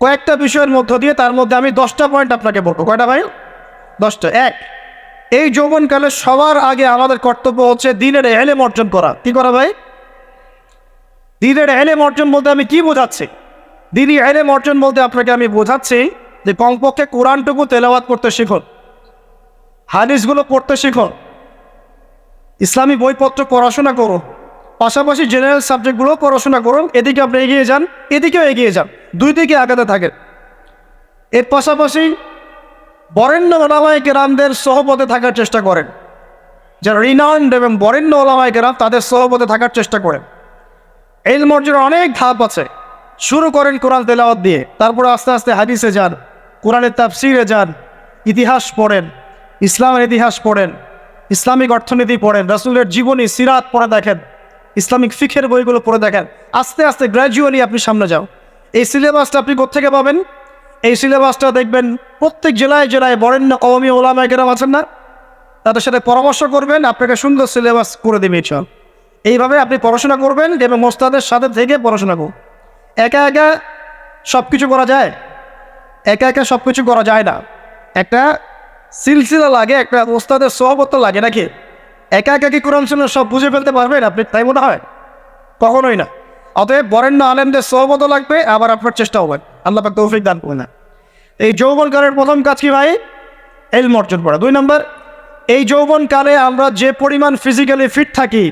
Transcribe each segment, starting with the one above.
কয়েকটা বিষয়ের মধ্য দিয়ে তার মধ্যে আমি দশটা পয়েন্ট আপনাকে বলব। কয়টা ভাই? দশটা। এক, এই যৌবনকালে সবার আগে আমাদের কর্তব্য হচ্ছে দিনের এলেম অর্জন করা। কি করা ভাই? দিনের এলেম অর্জন বলতে আমি কি বোঝাচ্ছি? দিনই এলেম অর্জন বলতে আপনাকে আমি বোঝাচ্ছি যে কমপক্ষে কোরআনটুকু তেলাওয়াত করতে শিখুন, হাদিসগুলো পড়তে শিখুন, ইসলামী বইপত্র পড়াশোনা করুন পাশাপাশি জেনারেল সাবজেক্টগুলো পড়াশোনা করুন, এদিকে আপনি এগিয়ে যান, এদিকেও এগিয়ে যান, দুই দিকে আগাতে থাকেন। এর পাশাপাশি বরেণ্য ওলামায় কেরামদের সহপথে থাকার চেষ্টা করেন। যারা রিনাউন্ড এবং বরেণ্য ওলামায় কেরাম তাদের সহপথে থাকার চেষ্টা করেন। এই মর্যাদার অনেক ধাপ আছে। শুরু করেন কোরআন তেলাওয়াত দিয়ে, তারপরে আস্তে আস্তে হাদিসে যান, কোরআনের তাফসিরে যান, ইতিহাস পড়েন, ইসলামের ইতিহাস পড়েন, ইসলামিক অর্থনীতি পড়েন, রাসুলের জীবনী, সিরাত পড়ে দেখেন। ইসলামিক ফিখের বইগুলো পড়ে দেখেন। আস্তে আস্তে গ্র্যাজুয়ালি আপনি সামনে যাও। এই সিলেবাসটা আপনি কোথেকে পাবেন? এই সিলেবাসটা দেখবেন প্রত্যেক জেলায় জেলায় বরেণ্য কওমি ওলামা কেরাম আছেন না? তাদের সাথে পরামর্শ করবেন, আপনাকে সুন্দর সিলেবাস করে দেবে চল এইভাবে আপনি পড়াশোনা করবেন এবং মোস্তাদের সাথে থেকে পড়াশোনা করুন। একা একা সব কিছু করা যায়? একা একা সব কিছু করা যায় না। একটা সিলসিলা লাগে, একটা ওস্তাদের সহবত্ব লাগে নাকি? একা একা কি কোরআন শুনে সব বুঝে ফেলতে পারবেন আপনি? তাই মনে হয়? কখনোই না। অতএব বরেণ্য আলেমদের সহবত লাগবে, আবার আপনার চেষ্টা হবেন আল্লাহ পাক তৌফিক দান করে না এই যৌবনকালের প্রথম কাজ কি ভাই? এলম অর্জন করা। দুই নম্বর, এই যৌবনকালে আমরা যে পরিমাণ ফিজিক্যালি ফিট থাকি,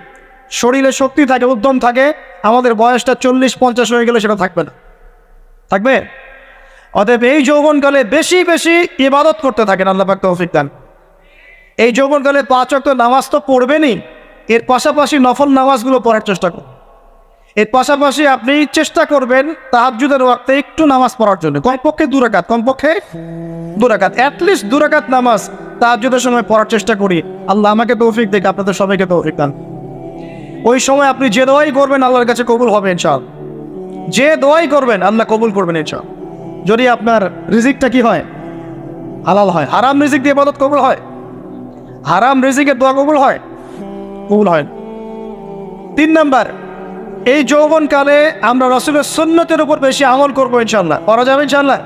শরীরে শক্তি থাকে, উদ্যম থাকে, আমাদের বয়সটা চল্লিশ, পঞ্চাশ হয়ে গেলে সেটা থাকবে না। থাকবে? অতএব এই যৌবনকালে বেশি বেশি ইবাদত করতে থাকেন, আল্লাহ পাক তৌফিক দান। এই যৌবনকালে পাঁচ অক্ট নামাজ তো পড়বেনই। এর পাশাপাশি নফল নামাজগুলো পড়ার চেষ্টা করুন। এর পাশাপাশি আপনি চেষ্টা করবেন তাহাজুদের ওয়াক্তে একটু নামাজ পড়ার জন্য। কমপক্ষে দুরাকাত কমপক্ষে দুরাকাত অ্যাটলিস্ট দুরাকাত নামাজ তাহাজুদের সময় পড়ার চেষ্টা করি। আল্লাহ আমাকে তৌফিক দেখ আপনাদের সবাইকে তৌফিক দান। ওই সময় আপনি যে দোয়াই করবেন, আল্লাহর কাছে কবুল হবে ইনশাল যে দোয়াই করবেন, আল্লাহ কবুল করবেন ইনশাল যদি আপনার রিজিকটা কি হয়? হালাল হয়। হারাম রিজিক দিয়ে ইবাদত কবুল হয়? হারাম রিজিকের দোয়া কবুল হয়? কবুল হয় তিন নাম্বার, এই যৌবনকালে আমরা রসুলের সুন্নতের উপর বেশি আমল করব ইনশাল্লাহ করা যাবে ইনশাল্লাহ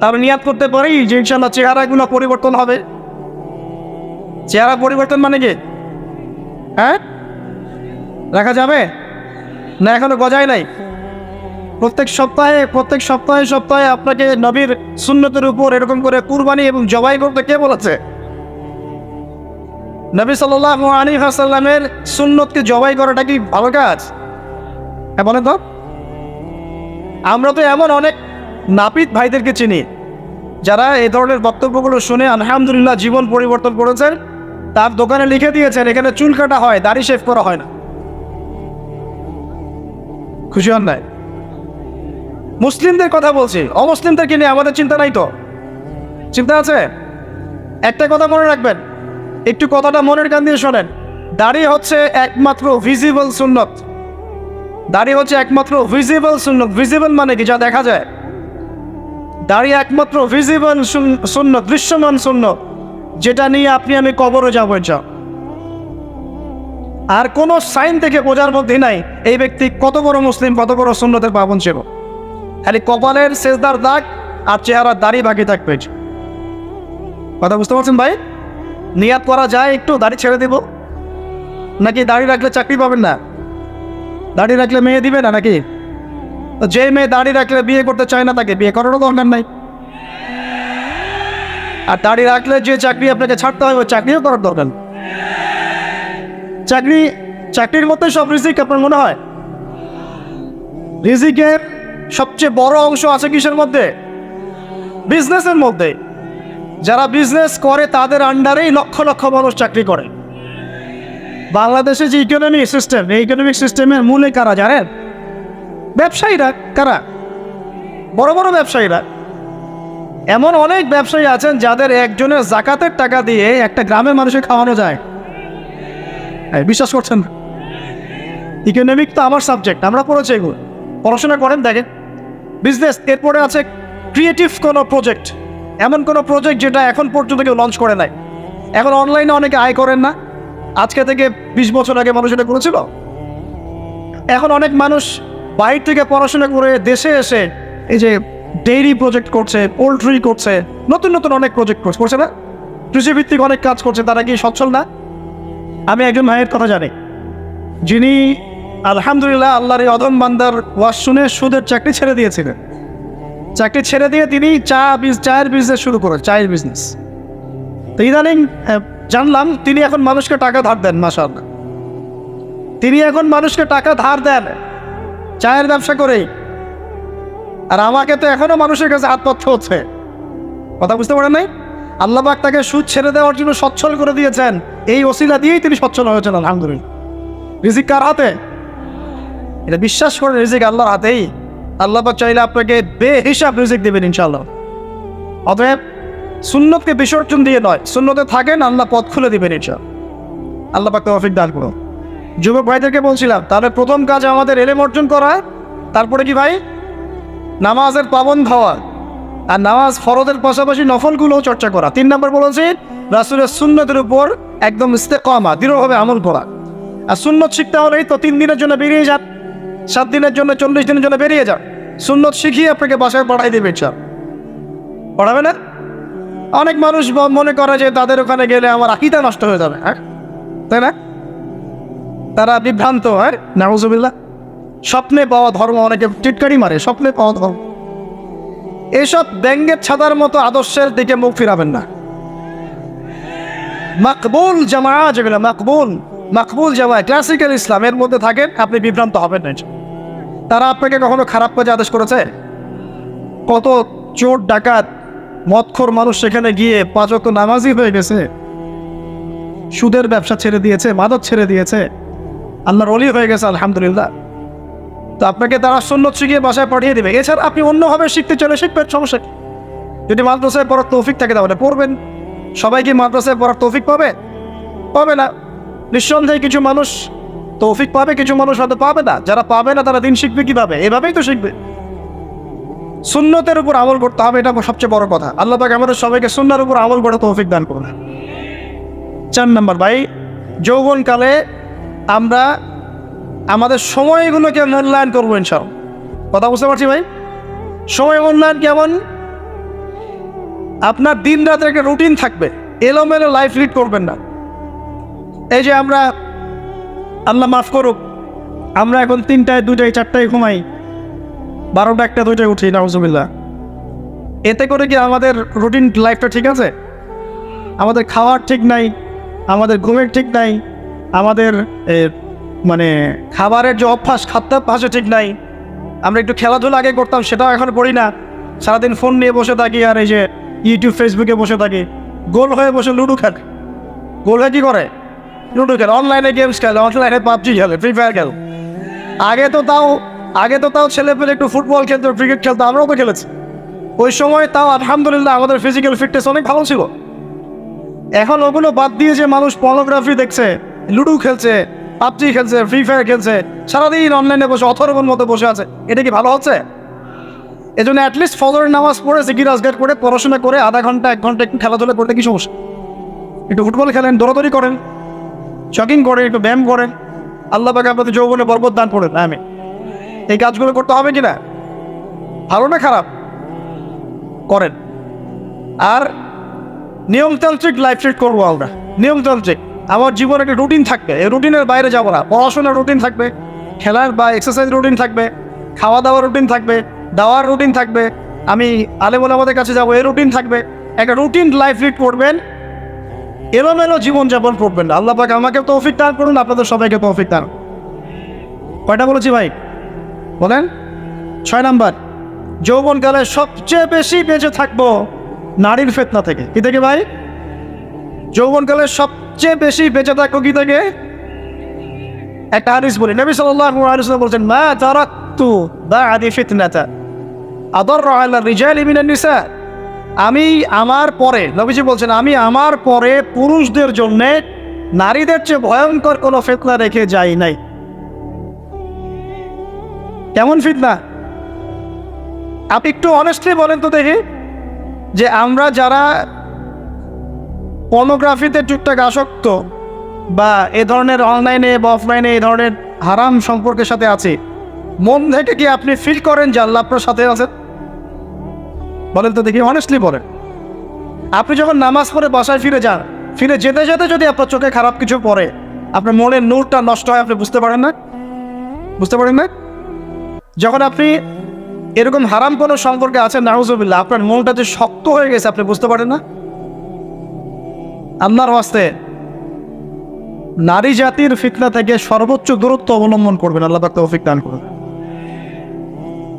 তাহলে নিয়াত করতে পারি যে ইনশাল্লাহ চেহারাগুলো পরিবর্তন হবে। চেহারা পরিবর্তন মানে কি? হ্যাঁ? রাখা যাবে? না, এখনও গজায় নাই। প্রত্যেক সপ্তাহে প্রত্যেক সপ্তাহে সপ্তাহে আপনাকে নবীর সুন্নতের উপর এরকম করে কুরবানি এবং জবাই করতে কে বলেছে? নবী সাল্লাহ আলী হাসাল্লামের সুন্নতকে জবাই করাটা কি ভালো কাজ? হ্যাঁ বলেন তো। আমরা তো এমন অনেক নাপিত ভাইদেরকে চিনি, যারা এই ধরনের বক্তব্যগুলো শুনে আলহামদুলিল্লাহ জীবন পরিবর্তন করেছেন, তার দোকানে লিখে দিয়েছেন, এখানে চুল কাটা হয়, দাড়ি শেভ করা হয় না। খুশি হন নাই? মুসলিমদের কথা বলছি অমুসলিমদেরকে নিয়ে আমাদের চিন্তা নাই তো? চিন্তা আছে? একটা কথা মনে রাখবেন একটু কথাটা মনের কান দিয়ে শোনেন। দাড়ি হচ্ছে একমাত্র ভিজিবল সুন্নত। দাড়ি হচ্ছে একমাত্র ভিজিবল সুন্নত। ভিজিবল মানে কি? যা দেখা যায়। দাড়ি একমাত্র ভিজিবল শূন্য দৃশ্যমান শূন্য যেটা নিয়ে আপনি আমি কবরে যাব যা আর কোনো সাইন থেকে বোঝার মধ্যে নাই, এই ব্যক্তি কত বড় মুসলিম, কত বড় সুন্নতের পাবন ছিল। খালি কপালের শেষদার দাগ আর চেহারার দাড়ি বাকি থাকবে। কথা বুঝতে পারছেন ভাই? নিয়াত করা যায়, একটু দাড়ি ছেড়ে দেব। নাকি দাড়ি রাখলে চাকরি পাবেন না? দাড়ি রাখলে মেয়ে দিবে না নাকি? যে মেয়ে দাড়ি রাখলে বিয়ে করতে চায় না তাকে বিয়ে করারও দরকার নাই। আর দাড়ি রাখলে যে চাকরি আপনাকে ছাড়তে হবে চাকরিও করার দরকার চাকরি, চাকরির মধ্যে সব রিজিক আপনার মনে হয়? রিজিকের সবচেয়ে বড় অংশ আছে কিসের মধ্যে? বিজনেসের মধ্যে। যারা বিজনেস করে, তাদের আন্ডারেই লক্ষ লক্ষ মানুষ চাকরি করে। বাংলাদেশে যে ইকোনমিক সিস্টেম এই ইকোনমিক সিস্টেমের মূলে কারা জানেন? ব্যবসায়ীরা কারা? বড় বড় ব্যবসায়ীরা। এমন অনেক ব্যবসায়ী আছেন যাদের একজনের জাকাতের টাকা দিয়ে একটা গ্রামের মানুষের খাওয়ানো যায়। বিশ্বাস করছেন ইকোনমিক তো আমার সাবজেক্ট আমরা পড়েছি এগুলো। পড়াশোনা করেন, দেখেন। বিজনেস এরপরে আছে ক্রিয়েটিভ কোনো প্রজেক্ট এমন কোনো প্রজেক্ট যেটা এখন পর্যন্ত কেউ লঞ্চ করে নাই। এখন অনলাইনে অনেকে আয় করেন না। আজকে থেকে বিশ বছর আগে মানুষ এটা করেছিল। এখন অনেক মানুষ বাইর থেকে পড়াশোনা করে দেশে এসে এই যে ডেইরি প্রজেক্ট করছে পোলট্রি করছে, নতুন নতুন অনেক প্রজেক্ট করছে করছে না? কৃষিভিত্তিক অনেক কাজ করছে, তারা কি সচ্ছল না? আমি একজন ভাইয়ের কথা জানি। যিনি আলহামদুলিল্লাহ আল্লাহর অদম বান্দার ওয়াজ শুনে সুদের চাকরি ছেড়ে দিয়েছিলেন। চাকরি ছেড়ে দিয়ে তিনি চা বিজ, চায়ের বিজনেস শুরু করেন, চায়ের বিজনেস তো ইদানিং জানলাম তিনি এখন মানুষকে টাকা ধার দেন মাসাল্লাহ তিনি এখন মানুষকে টাকা ধার দেন, চায়ের ব্যবসা করেই। আর আমাকে তো এখনও মানুষের কাছে পাততে হচ্ছে। কথা বুঝতে পারেন নাই? আল্লাহ পাক তাকে সুদ ছেড়ে দেওয়ার জন্য সচ্ছল করে দিয়েছেন। এই ওসিলা দিয়েই তিনি সচ্ছল হয়েছেন, আলহামদুলিল্লাহ। রিজিক কার হাতে? এটা বিশ্বাস করে রিজিক আল্লাহর হাতেই। আল্লাহ চাইলে আপনাকে বেহিসাব রিজিক দেবেন ইনশাআল্লাহ। অতএব সুন্নতকে বিসর্জন দিয়ে নয়, সুন্নতে থাকেন, আল্লাহ পথ খুলে দিবেন ইনশাআল্লাহ। আল্লাহ পাক তৌফিক দান করুন। যুবক ভাইদেরকে বলছিলাম তাহলে প্রথম কাজ আমাদের এলেম অর্জন করা, তারপরে কি ভাই? নামাজের পাবন হওয়া আর নামাজ ফরদের পাশাপাশি নফলগুলোও চর্চা করা। তিন নম্বর বলেছি, রাসুলের সুন্নতের উপর একদম ইস্তেকমা, দৃঢ়ভাবে আমল করা। আর সুন্নত শিখতে হলেই তো তিন দিনের জন্য বেরিয়ে যান। সাত দিনের জন্য, চল্লিশ দিনের জন্য বেরিয়ে যান সুন্নত শিখিয়ে আপনাকে বাসায় পড়াই দেবে ইচ্ছা পড়াবে না? অনেক মানুষ মনে করে যে তাদের ওখানে গেলে আমার আকিদা নষ্ট হয়ে যাবে হ্যাঁ? তাই না? তারা বিভ্রান্ত হ্যাঁ? নাউজুবিল্লাহ। স্বপ্নে পাওয়া ধর্ম অনেকে টিটকারি মারে, স্বপ্নে পাওয়া ধর্ম। এসব ব্যঙ্গের ছাতার মতো আদর্শের দিকে মুখ ফিরাবেন না। মাকবুল জামা যেগুলো মাকবুল মাকবুল জামা ক্লাসিক্যাল ইসলামের মধ্যে থাকেন, আপনি বিভ্রান্ত হবেন না তারা আপনাকে কখনো খারাপ কাজে আদেশ করেছে? কত চোর, ডাকাত মৎখর মানুষ সেখানে গিয়ে পাঁচক নামাজি হয়ে গেছে। সুদের ব্যবসা ছেড়ে দিয়েছে, মাদক ছেড়ে দিয়েছে। আল্লাহর অলি হয়ে গেছে, আলহামদুলিল্লাহ। তো আপনাকে তারা সুন্নত শিখিয়ে বাসায় পাঠিয়ে দেবে। এছাড়া আপনি অন্যভাবে শিখতে চলে শিখবেন, সমস্যা কি? যদি মাদ্রাসায় পড়ার তৌফিক থাকে তাহলে পড়বেন। সবাই কি মাদ্রাসায় পড়ার তৌফিক পাবে? পাবে না। নিঃসন্দেহে কিছু মানুষ তৌফিক পাবে, কিছু মানুষ হয়তো পাবে না। যারা পাবে না, তারা দিন শিখবে কীভাবে? এভাবেই তো শিখবে। সুন্নতের উপর আমল করতে হবে, এটা সবচেয়ে বড় কথা। আল্লাহ পাক আমাদের সবাইকে সুন্নার উপর আমল করে তৌফিক দান করুন। চার নাম্বার, ভাই, যৌবনকালে আমরা আমাদের সময়গুলোকে মূল্যায়ন করব ইনশাল কথা বুঝতে পারছি, ভাই? সময় মূল্যায়ন কেমন? আপনার দিন রাতের একটা রুটিন থাকবে। এলোমেলো লাইফ লিড করবেন না। এই যে আমরা আল্লাহ মাফ করুক, আমরা এখন তিনটায়, দুইটায়, চারটায় ঘুমাই। বারোটা একটা, দুইটায় উঠি, নাউজুবিল্লাহ। এতে করে কি আমাদের রুটিন লাইফটা ঠিক আছে? আমাদের খাওয়ার ঠিক নাই, আমাদের ঘুমের ঠিক নাই, আমাদের মানে খাবারের যে অভ্যাস, খাদ্যাভ্যাসও ঠিক নাই। আমরা একটু খেলাধুলা আগে করতাম, সেটাও এখন করি না। সারাদিন ফোন নিয়ে বসে থাকি আর এই যে ইউটিউব ফেসবুকে বসে থাকি। গোল হয়ে বসে লুডো খেলে। গোল হয়ে কী করে? লুডো খেলে অনলাইনে গেমস খেলে অনলাইনে পাবজি খেলে ফ্রি ফায়ার খেলে। আগে তো তাও, আগে তো তাও ছেলে পেলে একটু ফুটবল খেলতো ক্রিকেট খেলতো, আমরাও তো খেলেছি। ওই সময় তাও আলহামদুলিল্লাহ আমাদের ফিজিক্যাল ফিটনেস অনেক ভালো ছিল। এখন ওগুলো বাদ দিয়ে যে মানুষ পর্নোগ্রাফি দেখছে, লুডো খেলছে পাবজি খেলছে ফ্রি ফায়ার খেলছে, সারাদিন অনলাইনে বসে অথর্বর মতো বসে আছে, এটা কি ভালো হচ্ছে? এই জন্য অ্যাটলিস্ট ফজরের নামাজ পড়ে সিকির আজগার করে, পড়াশোনা করে, আধা ঘণ্টা, এক ঘণ্টা একটু খেলাধুলা করতে কি সমস্যা? একটু ফুটবল খেলেন, দৌড়াদৌড়ি করেন জগিং করেন একটু ব্যায়াম করেন আল্লাহ পাকে আপনাদের যৌবনে বরবত দান করেন আমি এই কাজগুলো করতে হবে কি না ভালো না খারাপ? করেন। আর নিয়মতান্ত্রিক লাইফ লিড করব আমরা। নিয়মতান্ত্রিক। আমার জীবনে একটা রুটিন থাকবে। এই রুটিনের বাইরে যাব না। পড়াশোনার রুটিন থাকবে, খেলার বা এক্সারসাইজ রুটিন থাকবে খাওয়া দাওয়ার রুটিন থাকবে, দাওয়ার রুটিন থাকবে। আমি আলেমুল আমাদের কাছে যাব, এই রুটিন থাকবে। একটা রুটিন লাইফ লিড করবেন এলোমেলো জীবনযাপন করবেন না। আল্লাহ পাক আমাকে তৌফিক দান করুন, আপনাদের সবাইকে তৌফিক দান। কয়টা বলেছি ভাই? বলেন। ছয় নাম্বার, যৌবনকালে সবচেয়ে বেশি বেঁচে থাকব নারীর ফেতনা থেকে। কি থেকে ভাই? যৌবনকালে সবচেয়ে বেশি বেঁচে থাকব কি থেকে? একটা হাদিস বলি। নবী সাল্লাল্লাহু আলাইহি ওয়াসাল্লাম বলছেন, মা তারাকতু ফিতনাতা আদর আলা রিজালি মিনান নিসা। আমি আমার পরে, নবীজি বলছেন, আমি আমার পরে পুরুষদের জন্য নারীদের চেয়ে ভয়ঙ্কর কোনো ফিতনা রেখে যাই নাই। কেমন ফিতনা? আপনি একটু অনেস্টলি বলেন তো দেখি, যে আমরা যারা পর্নোগ্রাফিতে টুকটাক আসক্ত বা এ ধরনের অনলাইনে বা অফলাইনে এই ধরনের হারাম সম্পর্কের সাথে আছে, মন থেকে কি আপনি ফিল করেন যে আল্লাহ আপনার সাথে আছেন? বলেন তো দেখি অনেস্টলি বলেন। আপনি যখন নামাজ পড়ে বাসায় ফিরে যান, ফিরে যেতে যেতে যদি আপনার চোখে খারাপ কিছু পড়ে, আপনার মনের নূরটা নষ্ট হয়, আপনি বুঝতে পারেন না? বুঝতে পারেন না? যখন আপনি এরকম হারাম কোনো সম্পর্কে আছেন, নাউজুবিল্লাহ, আপনার মনটা যে শক্ত হয়ে গেছে, আপনি বুঝতে পারেন না? আল্লাহর হস্তে নারী জাতির ফিতনা থেকে সর্বোচ্চ দূরত্ব অবলম্বন করবেন, আল্লাহ তৌফিক দান করবেন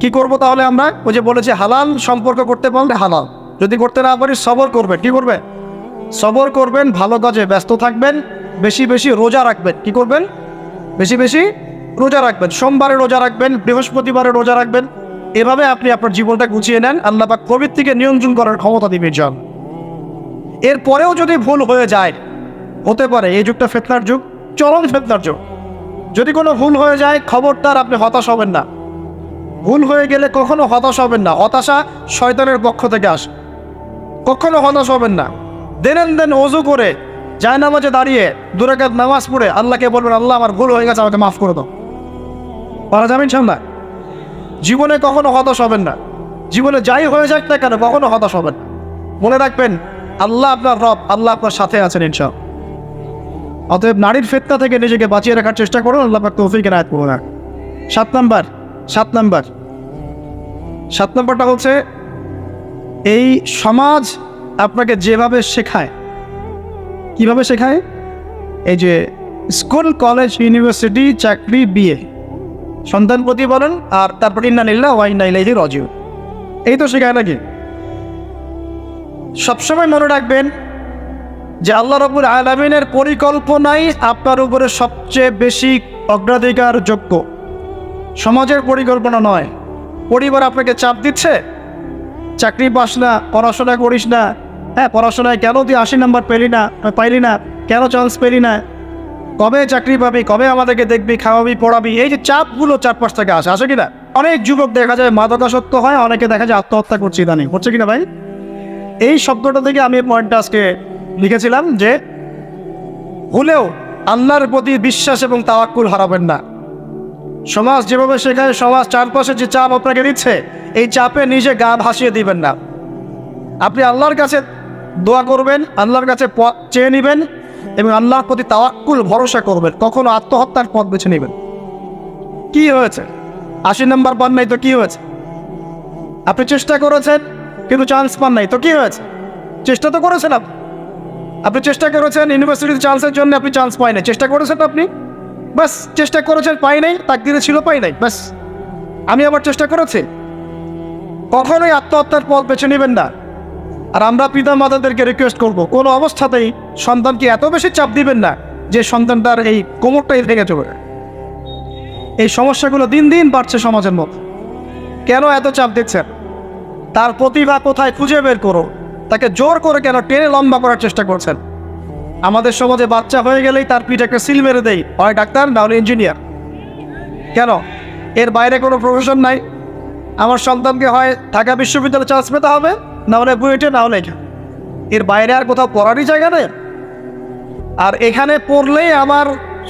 কি করব তাহলে আমরা? ওই যে বলেছি, হালাল সম্পর্ক করতে পারলে হালাল। যদি করতে না পারি সবর করবেন কি করবে? সবর করবেন, ভালো কাজে ব্যস্ত থাকবেন, বেশি বেশি রোজা রাখবেন। কি করবেন? বেশি বেশি রোজা রাখবেন। সোমবারে রোজা রাখবেন, বৃহস্পতিবারে রোজা রাখবেন। এভাবে আপনি আপনার জীবনটা গুছিয়ে নেন। আল্লাহ পাক প্রবৃত্তিকে নিয়ন্ত্রণ করার ক্ষমতা দিবে যান এরপরেও যদি ভুল হয়ে যায়, হতে পারে, এই যুগটা ফেতনার যুগ, চরম ফেতনার যুগ। যদি কোনো ভুল হয়ে যায় খবরদার আপনি হতাশ হবেন না। ভুল হয়ে গেলে কখনো হতাশ হবেন না। হতাশা শয়তানের পক্ষ থেকে আস। কখনো হতাশ হবেন না। দেনেন দেন অজু করে যায় নামাজে দাঁড়িয়ে দুরাকাত নামাজ পড়ে আল্লাহকে বলবেন, আল্লাহ, আমার ভুল হয়ে গেছে, আমাকে মাফ করে দাও। পারা যাবেন সামনা? জীবনে কখনো হতাশ হবেন না। জীবনে যাই হয়ে যাক না কেন, কখনো হতাশ হবেন মনে রাখবেন, আল্লাহ আপনার রব, আল্লাহ আপনার সাথে আছেন ইনশাল অতএব নারীর ফেতনা থেকে নিজেকে বাঁচিয়ে রাখার চেষ্টা করুন, আল্লাহ পাক তৌফিকের আয়াত করুন। সাত নাম্বার সাত নাম্বার। সাত নম্বরটা হচ্ছে এই সমাজ আপনাকে যেভাবে শেখায়। কীভাবে শেখায়? এই যে স্কুল, কলেজ, ইউনিভার্সিটি, চাকরি, বিয়ে। সন্তান প্রতিপালন আর তারপর ইন্নানিল্লা ওয়াইনাইলাহি রজিউ এই তো শেখায় নাকি? সবসময় মনে রাখবেন যে আল্লাহ রবুল আলমিনের পরিকল্পনাই আপনার উপরে সবচেয়ে বেশি অগ্রাধিকার যোগ্য সমাজের পরিকল্পনা নয়। পরিবার আপনাকে চাপ দিচ্ছে? চাকরি পাস না, পড়াশোনা করিস না। হ্যাঁ পড়াশোনায় কেন তুই আশি নাম্বার পেলি না, পাইলি না? কেন চান্স পেলি না? কবে চাকরি পাবি, কবে আমাদেরকে দেখবি, খাওয়াবি, পড়াবি? এই যে চাপগুলো চারপাশ থেকে আসে আসে কিনা? অনেক যুবক দেখা যায় মাদকাসক্ত হয়, অনেকে দেখা যায় আত্মহত্যা করছে ইদানিং। হচ্ছে কিনা ভাই? এই শব্দটা থেকে আমি পয়েন্টটা আজকে লিখেছিলাম যে হলেও আল্লাহর প্রতি বিশ্বাস এবং তাওয়াক্কুল হারাবেন না। সমাজ যেভাবে শেখায়, সমাজ চারপাশে যে চাপ আপনাকে দিচ্ছে, এই চাপে নিজে গা ভাসিয়ে দিবেন না। আপনি আল্লাহর কাছে দোয়া করবেন, আল্লাহর কাছে পথ চেয়ে নেবেন এবং আল্লাহর প্রতি তাওয়াক্কুল, ভরসা করবেন। কখনো আত্মহত্যার পথ বেছে নেবেন। কি হয়েছে? আশি নাম্বার পান নাই তো কি হয়েছে? আপনি চেষ্টা করেছেন, কিন্তু চান্স পান নাই তো কি হয়েছে? চেষ্টা তো করেছেন আপনি। আপনি চেষ্টা করেছেন ইউনিভার্সিটিতে চান্সের জন্য আপনি চান্স পাই নাই। চেষ্টা করেছেন আপনি? ব্যাস চেষ্টা করেছেন পাই নাই তাক তাকদিরে ছিল, পাই নাই ব্যাস আমি আবার চেষ্টা করেছি। কখনোই আত্মহত্যার পথ বেছে নেবেন না। আর আমরা পিতা মাতাদেরকে রিকোয়েস্ট করব, কোনো অবস্থাতেই সন্তানকে এত বেশি চাপ দিবেন না, যে সন্তানটার এই কোমরটাই ভেঙে চলে এই সমস্যাগুলো দিন দিন বাড়ছে সমাজের মধ্যে। কেন এত চাপ দিচ্ছেন? তার প্রতিভা কোথায় খুঁজে বের করো? তাকে জোর করে কেন টেনে লম্বা করার চেষ্টা করছেন? আমাদের সমাজে বাচ্চা হয়ে গেলেই তার পিঠে একটা সিল মেরে দেয় হয় ডাক্তার, না হলে ইঞ্জিনিয়ার। কেন? এর বাইরে কোনো প্রফেশন নাই। আমার সন্তানকে হয় ঢাকা বিশ্ববিদ্যালয়ে চান্স পেতে হবে, না হলে বুয়েটে, না হলে এর বাইরে আর কোথাও পড়ারই জায়গা নেই। আর এখানে পড়লেই আমার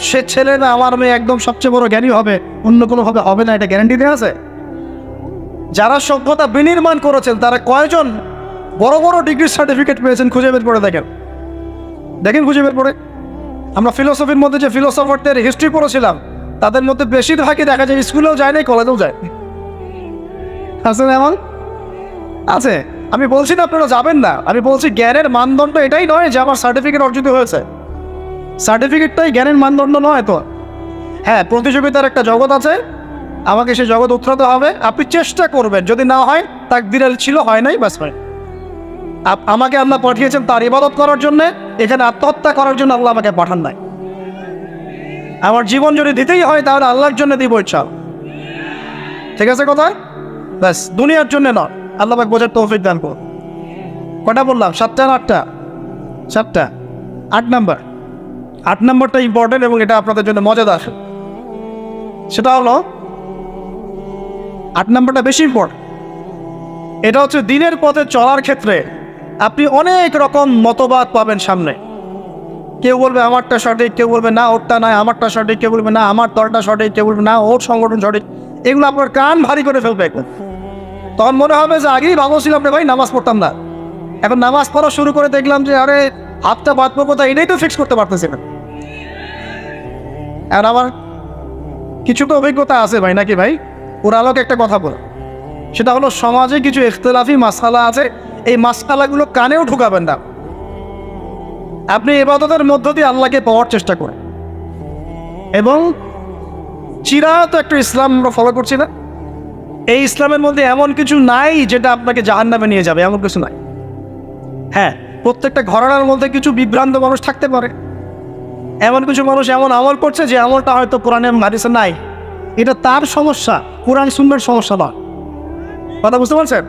সে ছেলে না, আমার মেয়ে একদম সবচেয়ে বড় জ্ঞানী হবে, অন্য কোনোভাবে হবে না, এটা গ্যারান্টি দেওয়া আছে। যারা সভ্যতা বিনির্মাণ করেছেন, তারা কয়জন বড় বড় ডিগ্রি সার্টিফিকেট পেয়েছেন খুঁজে বের করে দেখেন? দেখেন খুঁজে বের করে। আমরা ফিলোসফির মধ্যে যে ফিলোসফারদের হিস্ট্রি পড়েছিলাম, তাদের মধ্যে বেশিরভাগই দেখা যায় স্কুলেও যায় নাই, কলেজেও যায় আছে না এমন? আছে। আমি বলছি না আপনারা যাবেন না। আমি বলছি জ্ঞানের মানদণ্ড এটাই নয় যে আমার সার্টিফিকেট অর্জিত হয়েছে। সার্টিফিকেটটাই জ্ঞানের মানদণ্ড নয় তো। হ্যাঁ প্রতিযোগিতার একটা জগৎ আছে। আমাকে সে জগৎ উতরাতে হবে। আপনি চেষ্টা করবেন। যদি না হয় তাক দিনের ছিল, হয় নাই, ব্যাস হয়। আমাকে আল্লাহ পাঠিয়েছেন তার ইবাদত করার জন্য। এখানে আত্মহত্যা করার জন্য আল্লাহ আমাকে পাঠান নাই। আমার জীবন যদি দিতেই হয়, তাহলে আল্লাহর জন্য দিব ইচ্ছা। ঠিক আছে কথা ব্যাস, দুনিয়ার জন্য নয়। আল্লাহ পাক বোঝার তৌফিক দান করুন। কটা বললাম? সাতটা না আটটা? সাতটা। আট নাম্বার। আট নাম্বারটা ইম্পর্টেন্ট এবং এটা আপনাদের জন্য মজাদার। সেটা হলো, আট নাম্বারটা বেশি ইম্পর্টেন্ট এটা হচ্ছে দিনের পথে চলার ক্ষেত্রে আপনি অনেক রকম মতবাদ পাবেন সামনে। কেউ বলবে, আমারটা সঠিক কেউ বলবে, না, ওরটা নয় আমারটা সঠিক কেউ বলবে, না, আমার দলটা সঠিক কেউ বলবে, না, ওর সংগঠন সঠিক এগুলো আপনার কান ভারী করে ফেলবে একদম। তখন মনে হবে যে, আগেই ভালো ছিলাম রে ভাই, নামাজ পড়তাম না। এখন নামাজ পড়া শুরু করে দেখলাম যে, আরে, হাতটা বাদ পড়ব তা এটাই তো ফিক্স করতে পারতেছি না। আর আমার কিছু তো অভিজ্ঞতা আছে ভাই, নাকি ভাই? ওরা আলোকে একটা কথা বল। সেটা হলো, সমাজে কিছু ইখতলাফি মাসালা আছে এই মাসালাগুলো কানেও ঢুকাবেন না। আপনি এবাদতের মধ্য দিয়ে আল্লাহকে পাওয়ার চেষ্টা করেন। এবং চিরায়ত একটা ইসলাম আমরা ফলো করছি না। এই ইসলামের মধ্যে এমন কিছু নাই যেটা আপনাকে জাহান নামে নিয়ে যাবে, এমন কিছু নাই। হ্যাঁ প্রত্যেকটা ঘরানার মধ্যে কিছু বিভ্রান্ত মানুষ থাকতে পারে। এমন কিছু মানুষ এমন আমল করছে যে আমলটা হয়তো কোরআনে হাদিসে নাই। এটা তার সমস্যা, কোরআন সুন্দর সমস্যা নয়। কথা বুঝতে পারছেন?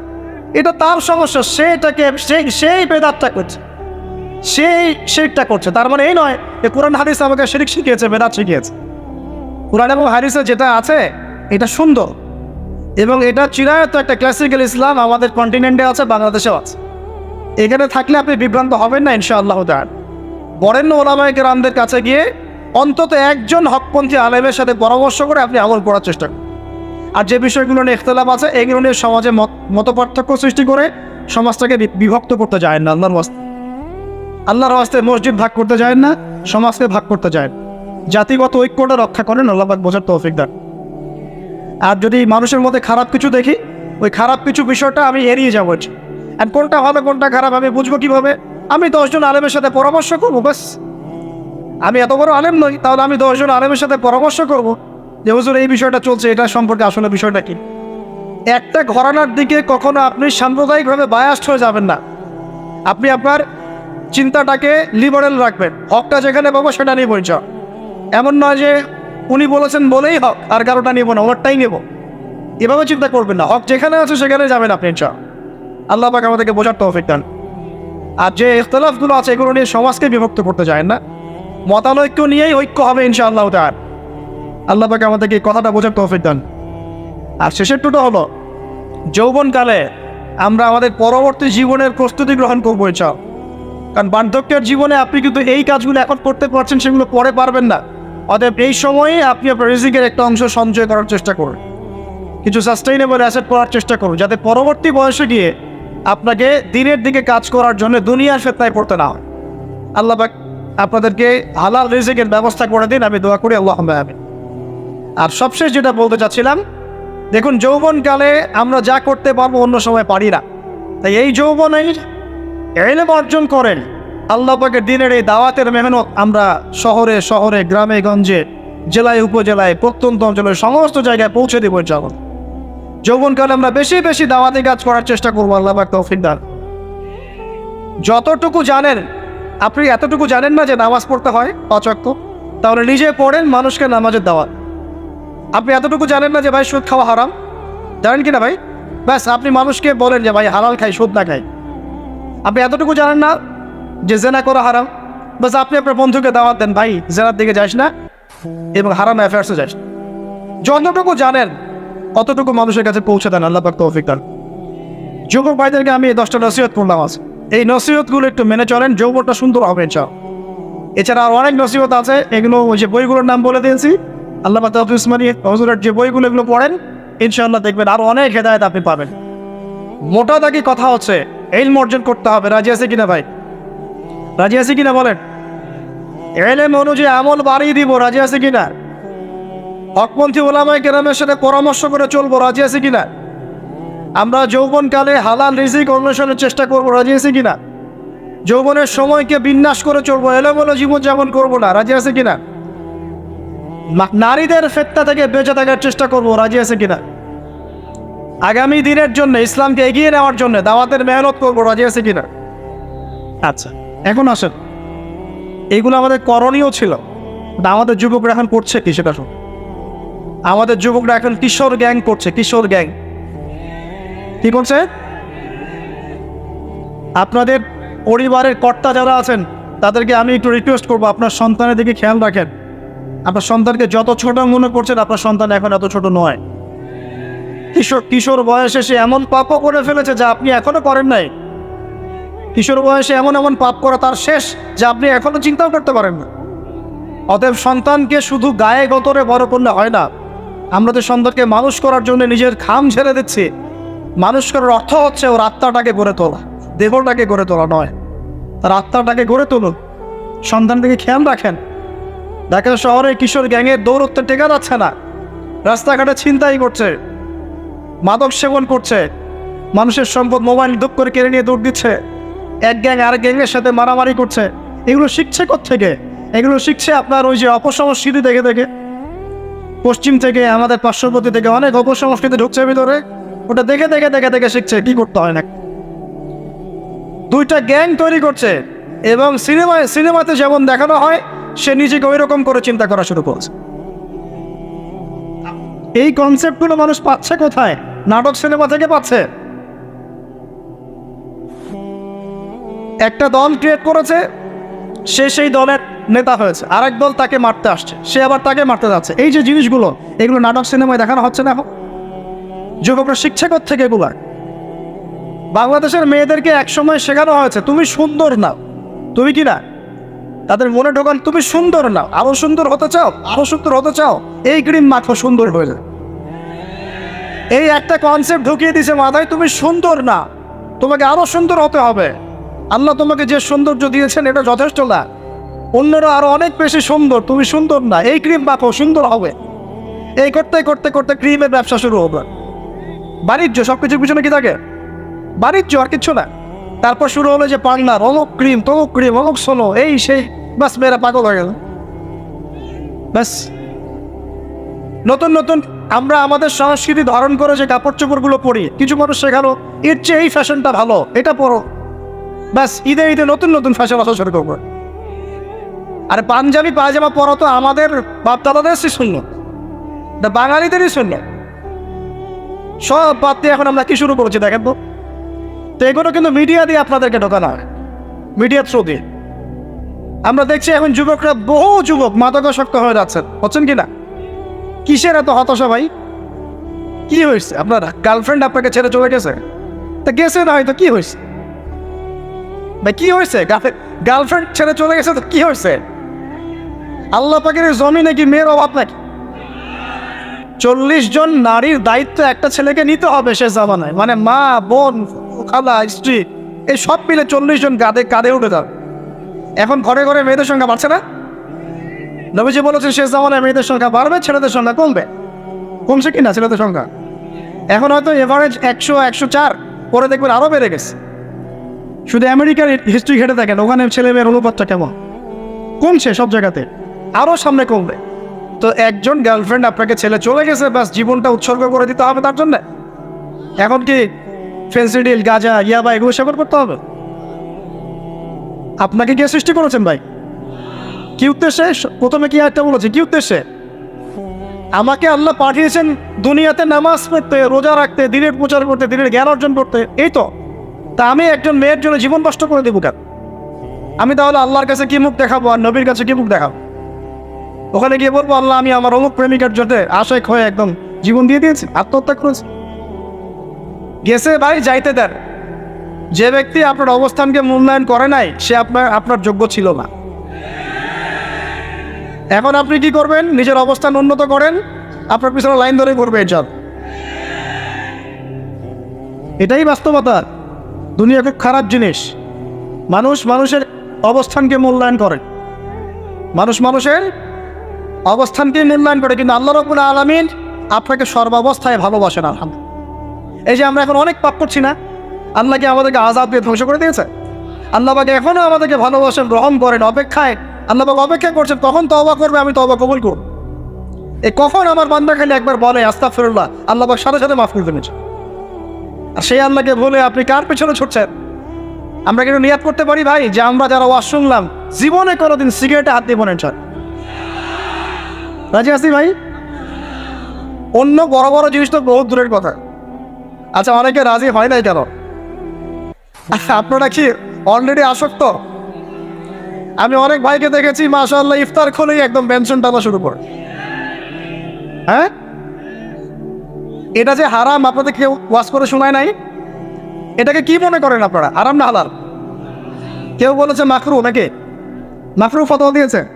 এটা তার সমস্যা, সে এটাকে সেই সেই বেদাতটা করছে। সেই শেরটা করছে। তার মানে এই নয় যে কোরআন হাদিস আমাকে শিরিক শিখিয়েছে, বেদাত শিখিয়েছে। কোরআন এবং হাদিসে যেটা আছে, এটা সুন্দর। এবং এটা চিরায়ত একটা ক্লাসিক্যাল ইসলাম আমাদের কন্টিনেন্টে আছে, বাংলাদেশেও আছে। এখানে থাকলে আপনি বিভ্রান্ত হবেন না, ইনশাআল্লাহ তার বরেণ্য ওলামায়কে রামদের কাছে গিয়ে অন্তত একজন হকপন্থী আলেমের সাথে পরামর্শ করে আপনি আমল করার চেষ্টা করুন। আর যে বিষয়গুলো নিয়ে ইখতলাফ আছে, এগুলো নিয়ে সমাজে মত পার্থক্য সৃষ্টি করে সমাজটাকে বিভক্ত করতে যায় না। আল্লাহর ওয়াস্তে আল্লাহর ওয়াস্তে মসজিদ ভাগ করতে যায় না, সমাজকে ভাগ করতে যায়। জাতিগত ঐক্যটা রক্ষা করেন আল্লাহবাক বোঝার তৌফিক দেন। আর যদি মানুষের মধ্যে খারাপ কিছু দেখি, ওই খারাপ কিছু বিষয়টা আমি এড়িয়ে যাব। আর কোনটা ভালো কোনটা খারাপ, আমি বুঝব কীভাবে? আমি দশজন আলেমের সাথে পরামর্শ করব বাস আমি এত বড় আলেম নই, তাহলে আমি দশজন আলেমের সাথে পরামর্শ করব। যে, হুজুর, এই বিষয়টা চলছে, এটা সম্পর্কে আসলে বিষয়টা কি? একটা ঘরানার দিকে কখনো আপনি সাম্প্রদায়িকভাবে বায়াস্ট হয়ে যাবেন না। আপনি আপনার চিন্তাটাকে লিবারেল রাখবেন। হকটা যেখানে পাবো সেটা নিয়ে পরিচয়। এমন নয় যে উনি বলেছেন বলেই হক, আর কারোটা নেব না, ওরটাই নেব। এভাবে চিন্তা করবেন না। হক যেখানে আছে সেখানে যাবেন আপনি চ আল্লাহ পাক আমাদেরকে বোঝার তৌফিক দেন। আর যে ইখতলাফগুলো আছে, এগুলো নিয়ে সমাজকে বিভক্ত করতে চায় না। মতানৈক্য নিয়েই ঐক্য হবে, ইনশাআল্লাহ তার আল্লাহ পাকে আমাদেরকে কথাটা বোঝার তৌফিক দেন। আর শেষের টুটো হলো, যৌবনকালে আমরা আমাদের পরবর্তী জীবনের প্রস্তুতি গ্রহণ করব ইনশাল কারণ বার্ধক্যের জীবনে আপনি কিন্তু এই কাজগুলো এখন করতে পারছেন, সেগুলো পরে পারবেন না। অতএব এই সময়ে আপনি আপনার রিজিকের একটা অংশ সঞ্চয় করার চেষ্টা করুন। কিছু সাস্টেইনেবল অ্যাসেট করার চেষ্টা করুন, যাতে পরবর্তী বয়সে গিয়ে আপনাকে দিনের দিকে কাজ করার জন্য দুনিয়ার ফেতনায় পড়তে না হয়। আল্লাহ আপনাদেরকে হালাল রিজিকের ব্যবস্থা করে দিন, আমি দোয়া করি আল্লাহ আমি আর সবশেষ যেটা বলতে চাচ্ছিলাম, দেখুন, যৌবনকালে আমরা যা করতে পারব অন্য সময় পারি না। তাই এই যৌবনেই এলেম অর্জন করেন আল্লাহ পাকের দিনের এই দাওয়াতের মেহনত আমরা শহরে শহরে, গ্রামে, গঞ্জে, জেলায়, উপজেলায়, প্রত্যন্ত অঞ্চলে, সমস্ত জায়গায় পৌঁছে দেবো যখন যৌবনকালে আমরা বেশি বেশি দাওয়াতি কাজ করার চেষ্টা করব, আল্লাহ পাক যতটুকু জানেন, আপনি এতটুকু জানেন না যে নামাজ পড়তে হয় অচক্য তাহলে নিজে পড়েন মানুষকে নামাজের দাওয়াত। আপনি এতটুকু জানেন না যে ভাই সুদ খাওয়া হারাম? জানেন কি না ভাই? ব্যাস, আপনি মানুষকে বলেন যে ভাই হালাল খাই, সুদ না খাই। আপনি এতটুকু জানেন না যে জেনা করা হারাম? বাস আপনি আপনার বন্ধুকে দাওয়াত দেন, ভাই, জেনার দিকে যাস না এবং হারাম অ্যাফেয়ার্সে যাস। যতটুকু জানেন, অতটুকু মানুষের কাছে পৌঁছে দেন, আল্লাহ পাক তৌফিক দান। যুবক ভাইদেরকে আমি এই দশটা নসিহত করলাম আজ। এই নসিহতগুলো একটু মেনে চলেন, যৌবনটা সুন্দর হবে এছাড়া আর অনেক নসিহত আছে, এগুলো ওই যে বইগুলোর নাম বলে দিয়েছি। আল্লাহ তৌফিক উসমানী হজুরের যে বইগুলো এগুলো পড়েন, ইনশাআল্লাহ দেখবেন আরও অনেক হেদায়ত আপনি পাবেন। মোটা দাগি কথা হচ্ছে এলম অর্জন করতে হবে। রাজি আছে কিনা ভাই? রাজি আছে কিনা বলেন? এলেম অনুযায়ী আমল বাড়িয়ে দিব, রাজি আছে কিনা? হকপন্থী ওলামায় কেরামের সাথে পরামর্শ করে চলবো, রাজি আছে কিনা? আমরা যৌবনকালে হালাল রিজিক অন্বেষণের চেষ্টা করব, রাজি আছে কিনা? যৌবনের সময়কে বিন্যাস করে চলবো, এলোমেলো জীবন যেমন করব না, রাজি আছে কিনা? নারীদের ফেতনা থেকে বেঁচে থাকার চেষ্টা করব রাজি আছে কিনা? আগামী দিনের জন্য ইসলামকে এগিয়ে নেওয়ার জন্য দাওয়াতের মেহনত করব রাজি আছে কিনা? আচ্ছা। এখন আসেন। এগুলো আমাদের করণীয় ছিল। আমাদের যুবকরা এখন করছে কি সেটা শোন আমাদের যুবকরা এখন কিশোর গ্যাং করছে কিশোর গ্যাং। কি করছে? আপনাদের পরিবারের কর্তা যারা আছেন তাদেরকে আমি একটু রিকোয়েস্ট করব আপনার সন্তানের দিকে খেয়াল রাখেন। আপনার সন্তানকে যত ছোট মনে করছেন, আপনার সন্তান এখন এত ছোট নয়। কিশোর কিশোর বয়সে সে এমন পাপও করে ফেলেছে যা আপনি এখনও করেন নাই। কিশোর বয়সে এমন এমন পাপ করা তার শেষ যা আপনি এখনও চিন্তাও করতে পারেন না। অতএব সন্তানকে শুধু গায়ে গতরে বড় করলে হয় না। আমরা তো সন্তানকে মানুষ করার জন্য নিজের খাম ছেড়ে দিচ্ছি। মানুষ করার অর্থ হচ্ছে ওর আত্মাটাকে গড়ে তোলা, দেহটাকে গড়ে তোলা নয়। তার আত্মাটাকে গড়ে তুলুন। সন্তান থেকে খেয়াল রাখেন। দেখেন শহরে কিশোর গ্যাংয়ের দৌরত্ব টেকা যাচ্ছে না। রাস্তাঘাটে ছিনতাই করছে, মাদক সেবন করছে, মানুষের সম্পদ মোবাইল দুপ করে কেড়ে নিয়ে দৌড় দিচ্ছে। এক গ্যাং আরেক গ্যাংয়ের সাথে মারামারি করছে। এগুলো শিখছে থেকে এগুলো শিখছে আপনার ওই যে অপসংস্কৃতি দেখে দেখে পশ্চিম থেকে আমাদের পার্শ্ববর্তী থেকে অনেক অপসংস্কৃতি ঢুকছে ভিতরে। ওটা দেখে দেখে দেখে দেখে শিখছে, কি করতে হয় না। দুইটা গ্যাং তৈরি করছে এবং সিনেমায় সিনেমাতে যেমন দেখানো হয় সে নিজেকে ওই রকম করে চিন্তা করা শুরু করছে। এই কনসেপ্টগুলো মানুষ পাচ্ছে কোথায়? নাটক সিনেমা থেকে পাচ্ছে। একটা দল ক্রিয়েট করেছে, সে সেই দলের নেতা হয়েছে। আরেক দল তাকে মারতে আসছে, সে আবার তাকে মারতে যাচ্ছে। এই যে জিনিসগুলো, এগুলো নাটক সিনেমায় দেখানো হচ্ছে না এখন। যুবকরা শিক্ষা থেকে এগুলো? বাংলাদেশের মেয়েদেরকে একসময় শেখানো হয়েছে, তুমি সুন্দর না। তুমি কি না? তাদের মনে ঢোকান, তুমি সুন্দর না আরও সুন্দর হতে চাও, আরও সুন্দর হতে চাও। এই ক্রিম মাখো সুন্দর হয়ে যায়। এই একটা কনসেপ্ট ঢুকিয়ে দিছে মাথায়, তুমি সুন্দর না, তোমাকে আরও সুন্দর হতে হবে। আল্লাহ তোমাকে যে সৌন্দর্য দিয়েছেন, এটা যথেষ্ট না। অন্যরা আরও অনেক বেশি সুন্দর, তুমি সুন্দর না, এই ক্রিম মাখো, সুন্দর হবে। এই করতে করতে করতে ক্রিমের ব্যবসা শুরু হবে। বাণিজ্য সব কিছুর পিছনে কি থাকে? বাণিজ্য আর কিচ্ছু না। তারপর শুরু হলো যে পার্লার অমুক ক্রিম, তমুক ক্রিম, অমুক সোনো, এই সেই, বাস মেয়েরা পাগল হয়ে গেল। ব্যাস নতুন নতুন আমরা আমাদের সংস্কৃতি ধারণ করে যে কাপড় চোপড়গুলো পরি, কিছু মানুষ শেখালো, এর চেয়ে এই ফ্যাশনটা ভালো, এটা পরো। ব্যাস ঈদে ঈদে নতুন নতুন ফ্যাশন আসা শুরু করব। আর পাঞ্জাবি, পায়জামা পরা তো আমাদের বাপ দাদাদের শূন্য বাঙালিদেরই শূন্য। সব বাদ দিয়ে এখন আমরা কি শুরু করেছি, দেখেন তো। তো এগুলো কিন্তু মিডিয়া দিয়ে আপনাদেরকে ঢোকানো হয়। মিডিয়া থ্রু দিয়ে। আমরা দেখছি এখন যুবকরা বহু যুবক মাদকাসক্ত হয়ে যাচ্ছেন হচ্ছেন কি না? কিসের এত হতাশা ভাই? কি হয়েছে? আপনার গার্লফ্রেন্ড আপনাকে ছেড়ে চলে গেছে? তা গেছে না হয়তো কি হয়েছে? ভাই, কি হয়েছে? গার্লফ্রেন্ড ছেড়ে চলে গেছে তো কি হয়েছে? আল্লাহ পাকের এই জমিনে কি মেয়ের অভাব নাকি? চল্লিশ জন নারীর দায়িত্ব একটা ছেলেকে নিতে হবে সে জামানায়। মানে মা, বোন, খালা, স্ত্রী, এই সব মিলে চল্লিশ জন কাঁধে কাঁধে উঠে যাবে এখন ঘরে ঘরে মেয়েদের সংখ্যা বাড়ছে না? নবীজি বলেছেন শেষ জামানায় মেয়েদের সংখ্যা বাড়বে, ছেলেদের সংখ্যা কমবে। কমছে কি না ছেলেদের সংখ্যা? এখন হয়তো এভারেজ একশো একশো চার, পরে দেখবেন আরও বেড়ে গেছে। শুধু আমেরিকার হিস্ট্রি ঘেটে দেখেন, ওখানে ছেলে মেয়ের অনুপাতটা কেমন? কমছে সব জায়গাতে আরও সামনে কমবে। তো একজন গার্লফ্রেন্ড আপনাকে ছেলে চলে গেছে ব্যাস জীবনটা উৎসর্গ করে দিতে হবে তার জন্য। এখন কি ফেন্সিডিল গাজা, ইয়াবা, এগুলো সেবন করতে হবে? আপনাকে কে সৃষ্টি করেছেন ভাই? কি উদ্দেশ্যে? প্রথমে কি একটা বলেছে, কি উদ্দেশ্যে? আমাকে আল্লাহ পাঠিয়েছেন দুনিয়াতে নামাজ পড়তে, রোজা রাখতে, দিনের প্রচার করতে, দিনের জ্ঞান অর্জন করতে, এই তো। তা আমি একজন মেয়ের জন্য জীবন নষ্ট করে দেবো কেন? আমি তাহলে আল্লাহর কাছে কি মুখ দেখাবো আর নবীর কাছে কি মুখ দেখাবো? ওখানে গিয়ে বলব, আল্লাহ, আমি আমার অমুক প্রেমিকার জোটে আশেক হয়ে একদম জীবন দিয়ে দিয়েছি, আত্মহত্যা করেছি। গেছে ভাই, যাইতে দেন। যে ব্যক্তি আপনার অবস্থানকে মূল্যায়ন করে নাই, সে আপনার আপনার যোগ্য ছিল না। এখন আপনি কি করবেন? নিজের অবস্থান উন্নত করেন, আপনার পিছনে লাইন ধরে করবে এসব এটাই বাস্তবতা। দুনিয়া খুব খারাপ জিনিস। মানুষ মানুষের অবস্থানকে মূল্যায়ন করে। মানুষ মানুষের অবস্থানকে মূল্যায়ন করে কিন্তু আল্লাহ রবুল আলমিন আপনাকে সর্বাবস্থায় ভালোবাসেন, আলহামদুলিল্লাহ। এই যে আমরা এখন অনেক পাপ করছি না আল্লাহকে আমাদেরকে আজাদ দিয়ে ধ্বংস করে দিয়েছে? আল্লাহবাকে এখনও আমাদেরকে ভালোবাসেন গ্রহণ করেন, অপেক্ষায়। আল্লাহবাক অপেক্ষা করছেন, কখন তবা করবে আমি তবা কবুল করব। এ কখন আমার বান্দা খালি একবার বলে আস্তা ফেরুল্লাহ আল্লাহবাক সাথে সাথে মাফ করে দিয়েছে আর সেই আল্লাহকে বলে আপনি কার পেছনে ছুটছেন? আমরা কিন্তু নিয়াত করতে পারি ভাই যে আমরা যারা ওয়াজ শুনলাম, জীবনে কোনোদিন সিগারেটে হাত দিয়ে বলেন রাজি আসি ভাই? অন্য বড় বড় জিনিস তো বহুত দূরের কথা। আচ্ছা অনেকে রাজি হয় নাই কেন? আচ্ছা, আপনারা কি অলরেডি আসক্ত? আমি অনেক ভাইকে দেখেছি মাশাআল্লাহ ইফতার খুলেই একদম পেনশন টানা শুরু করে। হ্যাঁ? এটা যে হারাম আপনাদের কেউ ওয়াশ করে শোনায় নাই? এটাকে কি মনে করেন আপনারা? হারাম না হালাল? কেউ বলেছে মাকরু নাকি? মাকরু ফতোয়া দিয়েছে?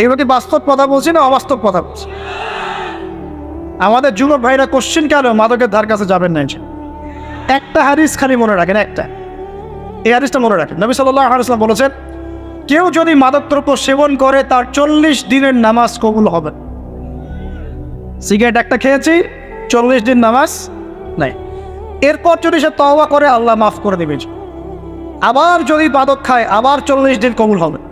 এগুলো কি বাস্তব কথা বলছি না অবাস্তব কথা বলছি? আমাদের যুবক ভাইরা কোশ্চিন কেন মাদকের ধার কাছে যাবেন না একটা হারিস খালি মনে রাখেন, একটা। এই হারিসটা মনে রাখেন। নবী সাল্লাহ আলাইসলাম বলেছেন, কেউ যদি মাদকদ্রব্য সেবন করে, তার চল্লিশ দিনের নামাজ কবুল হবে সিগারেট একটা খেয়েছি, চল্লিশ দিন নামাজ নাই। এরপর যদি সে তওবা করে, আল্লাহ মাফ করে দেবে। আবার যদি মাদক খায়, আবার চল্লিশ দিন কবুল হবে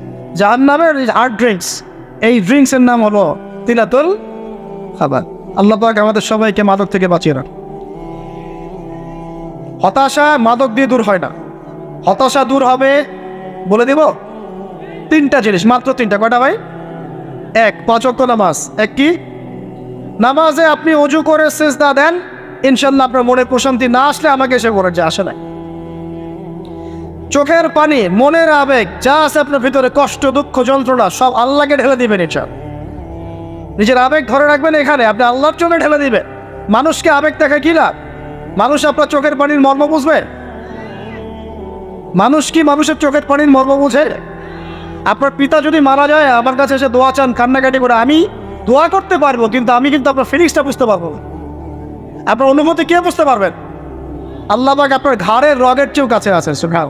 জাহান্নামের হার্ড ড্রিঙ্কস এই ড্রিঙ্কসের নাম হলো তিলাতুল খাবার। আল্লাহ পাক আমাদের সবাইকে মাদক থেকে বাঁচিয়ে রাখ হতাশা মাদক দিয়ে দূর হয় না। হতাশা দূর হবে, বলে দিব তিনটা জিনিস, মাত্র তিনটা। কটা ভাই? এক পাঁচক্ত নামাজ। এক কি? নামাজে আপনি অজু করে সেজদা দেন ইনশাল্লাহ আপনার মনে প্রশান্তি না আসলে আমাকে এসে বলে যে আসে না চোখের পানি, মনের আবেগ, যা আছে আপনার ভিতরে, কষ্ট, দুঃখ, যন্ত্রণা, সব আল্লাহকে ঢেলে দিবেন ইনশাল নিজের আবেগ ধরে রাখবেন এখানে, আপনি আল্লাহর জন্য ঢেলে দিবেন। মানুষকে আবেগ দেখা কি লাভ? মানুষ আপনার চোখের পানির মর্ম বুঝবে? মানুষ কি মানুষের চোখের পানির মর্ম বুঝে? আপনার পিতা যদি মারা যায়, আমার কাছে এসে দোয়া চান, কান্নাকাটি করে, আমি দোয়া করতে পারব, কিন্তু আমি কিন্তু আপনার ফিলিংসটা বুঝতে পারব। আপনার অনুভূতি কে বুঝতে পারবেন? আল্লাহ আপনার ঘাড়ের রগের চেয়েও কাছে আছে সুখান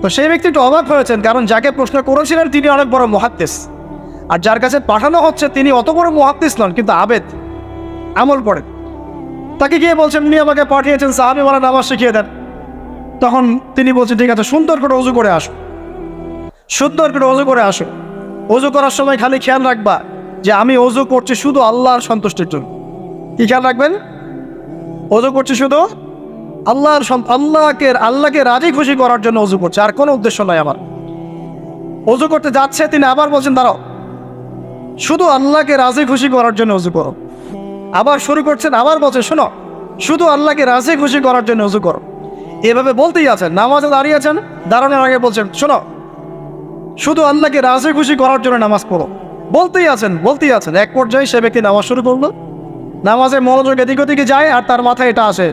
তো সেই ব্যক্তি একটু অবাক হয়েছেন, কারণ যাকে প্রশ্ন করেছিলেন তিনি অনেক বড় মহাদ্দেশ আর যার কাছে পাঠানো হচ্ছে, তিনি অত বড় মহাদ্দেশ নন, কিন্তু আবেদ, আমল করেন তাকে গিয়ে বলছেন, উনি আমাকে পাঠিয়েছেন, সাহাবি বলা নামাজ শিখিয়ে দেন। তখন তিনি বলছেন, ঠিক আছে, সুন্দর করে অজু করে আসো। সুন্দর করে অজু করে আসো। অজু করার সময় খালি খেয়াল রাখবা যে আমি অজু করছি শুধু আল্লাহর সন্তুষ্টির জন্য। কি খেয়াল রাখবেন? অজু করছি শুধু আল্লাহর আল্লাহকে আল্লাহকে রাজি খুশি করার জন্য অজু করছে। আর কোনো উদ্দেশ্য নয় আমার। অজু করতে যাচ্ছে, তিনি আবার বলছেন, দাঁড়াও। শুধু আল্লাহকে রাজি খুশি করার জন্য অজু করো। আবার শুরু করছেন, আবার বলছে শোনো, শুধু আল্লাহকে রাজি খুশি করার জন্য অজু করো। এভাবে বলতেই আছেন। নামাজে দাঁড়িয়েছেন দাঁড়ানোর আগে বলছেন, শোনো, শুধু আল্লাহকে রাজি খুশি করার জন্য নামাজ পড়ো। বলতেই আছেন বলতেই আছেন। এক পর্যায়ে সে ব্যক্তি নামাজ শুরু করল। নামাজে মনোযোগ এদিক ওদিকে যায় আর তার মাথায় এটা আসে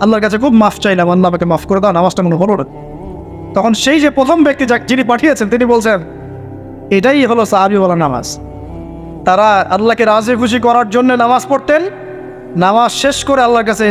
আল্লাহর কাছে খুব মাফ চাইলাম, আল্লাহ আমাকে মাফ করে দাও, নামাজটা মনে হলো না। তখন সেই যে প্রথম ব্যক্তি যাক, যিনি পাঠিয়েছেন, তিনি বলছেন, এটাই হলো সাহাবিওয়ালা নামাজ। তারা আল্লাহকে রাজি খুশি করার জন্য নামাজ পড়তেন, নামাজ শেষ করে আল্লাহর কাছে